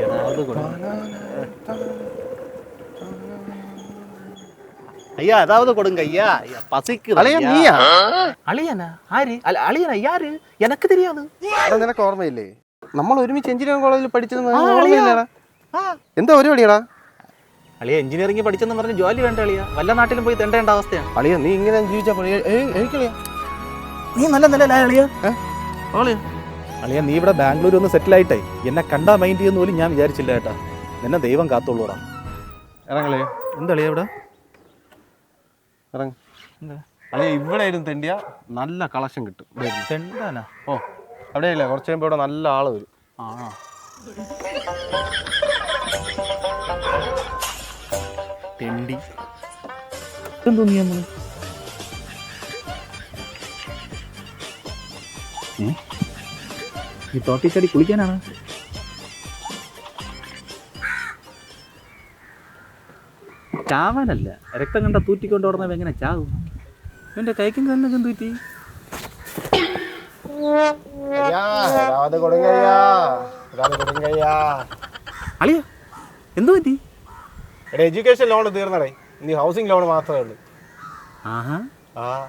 ஏதாவது கொடு ஐயா ஏதாவது கொடுங்க ஐயா ஐயா பசிக்கு അളിയ നീയാ அழியனா ஆரு அல- அழியனா யாரு எனக்கு தெரியாது എടാ, നിനക്ക് ഓർമ്മയില്ലേ നമ്മൾ ഒരുമിച്ച് എഞ്ചിനീയറിംഗ് കോളേജിൽ പഠിച്ചത് ആ, ഓർമ്മയില്ലേടാ ആ. എന്താ പരിപാടിയാടാ അളിയ എഞ്ചിനീയറിംഗ് പഠിച്ചെന്ന് പറഞ്ഞ് ജോലി വേണ്ട അളിയ വല്ല നാട്ടിലും പോയി തെണ്ടേണ്ട അവസ്ഥയാണ് അളിയ നീ ഇങ്ങനെ ജീവിച്ചാ പോലെ എനിക്കളിയാ നീ നല്ല നില അളിയ ഏ? അളിയ അളിയ നീ ഇവിടെ ബാംഗ്ലൂർ ഒന്ന് സെറ്റിൽ ആയിട്ടെ. എന്നെ കണ്ടാ മൈൻഡ് ചെയ്യുന്ന പോലും ഞാൻ വിചാരിച്ചില്ല ഏട്ടാ. നിന്നെ ദൈവം കാത്തോളൂടാ. ഇറങ്ങളേ എന്താ അളിയ ഇവിടെ? ഇറങ്ങ. അളിയാ ഇവിടെ ആയിരുന്നു തെണ്ടിയ നല്ല കളക്ഷൻ കിട്ടും. തെണ്ടാനാ? ഓ അവിടെയല്ലേ? കുറച്ച് കഴിയുമ്പോൾ ഇവിടെ നല്ല ആൾ വരും. ആ. തെണ്ടി. എന്തോ നീ നമ്മൾ തോട്ടി തോട്ടിച്ചടി കുളിക്കാനാണ്. ചാവാനല്ല. രക്തം കണ്ട തൂറ്റിക്കൊണ്ട് ഓടുന്നവ എങ്ങനെ ചാവും? എന്റെ കൈക്കും കണ്ണൊക്കെ തൂറ്റി അളിയ എന്തു പറ്റി? എഡ്യൂക്കേഷൻ ലോൺ തീർന്നടേ. ഇനി ഹൗസിംഗ് ലോൺ മാത്രമേ ഉള്ളൂ. ആഹാ. ആ.